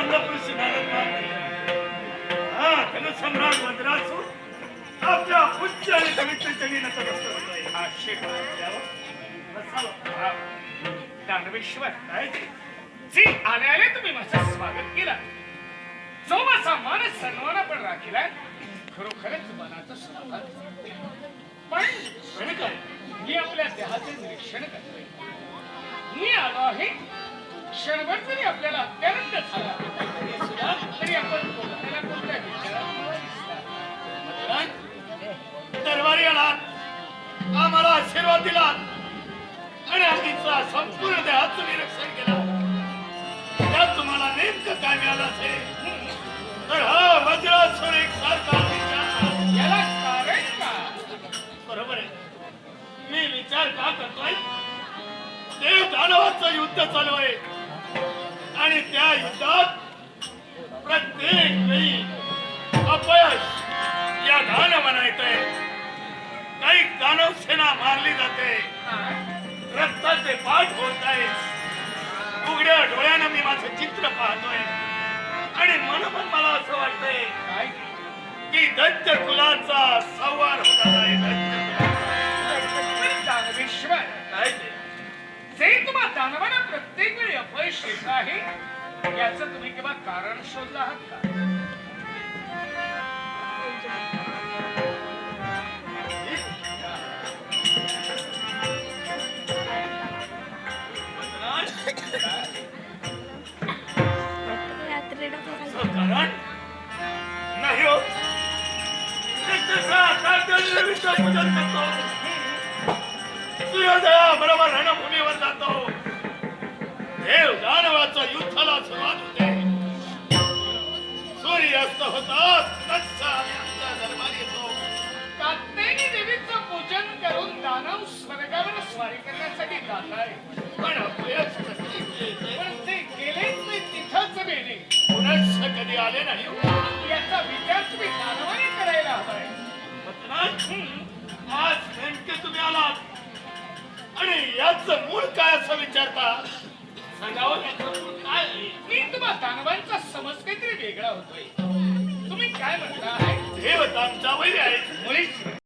पंजाबशी धनसम्राट मद्रासू आपल्या उच्च आणि पवित्र जमिनीचा शेख दानवेश्वर जी आले तुम्ही माझं स्वागत केलं. जो माझा मान सन्मान पण राखीला खरोखरच मनाचं स्वागत. पण मी आपल्या देहाचे निरीक्षण करतोय. मी आलो आहे क्षणभर जरी आपल्याला अत्यानंद झाला तरी आपण कोणत्याला कोणत्या दरबारी आलात. आम्हाला आशीर्वाद दिला आणि आधीचा संपूर्ण देहाचं निरीक्षण केलं त्यात तुम्हाला नेमकं काय मिळालं असेल? तर हा वज्रासूर एक सारखा विचार याला कारण का? बरोबर आहे. मी विचार का करतोय? देव दानवाचं युद्ध चालू आहे. आणि त्या युद्धात प्रत्येक वेळी अपयश या दान म्हणायचंय काही दानव सेना मारली जाते. रक्ताचे पाठ होत आहे उघड्या डोळ्यानं मी माझं चित्र पाहतोय. आणि मन पण मला असं वाटतंय की दत्त कुलाचा संवार जे दानवाला प्रत्येक वेळी अपयश येत आहे याच तुम्ही केव्हा कारण शोधलं आहात का? नाही हो. प्रत्यक्षात सूर्योदया बरोबर रणभूमीवर जातो. देव दानवाचं युद्धाला सुरुवात होते. सूर्य अस्त होतात दरबारी येतो. कात्यायनी देवीचं पूजन करून दानव स्वर्गावर स्वारी करण्यासाठी जात आहे. पण अपयश. पण ते गेलेच नाही तिथंच मेले. पुनश्च कधी आले नाही. याचा विचार तुम्ही दानवाने करायला हवाय आज नेमके तुम्ही आलात. आणि याचं मूळ काय असं विचारता? सांगावं याचं मूळ काय? मी तुम्हा दानवांचा समज काहीतरी वेगळा होतोय. तुम्ही काय म्हणता? आहे देव आमच्या वैरी आहे. मुळीच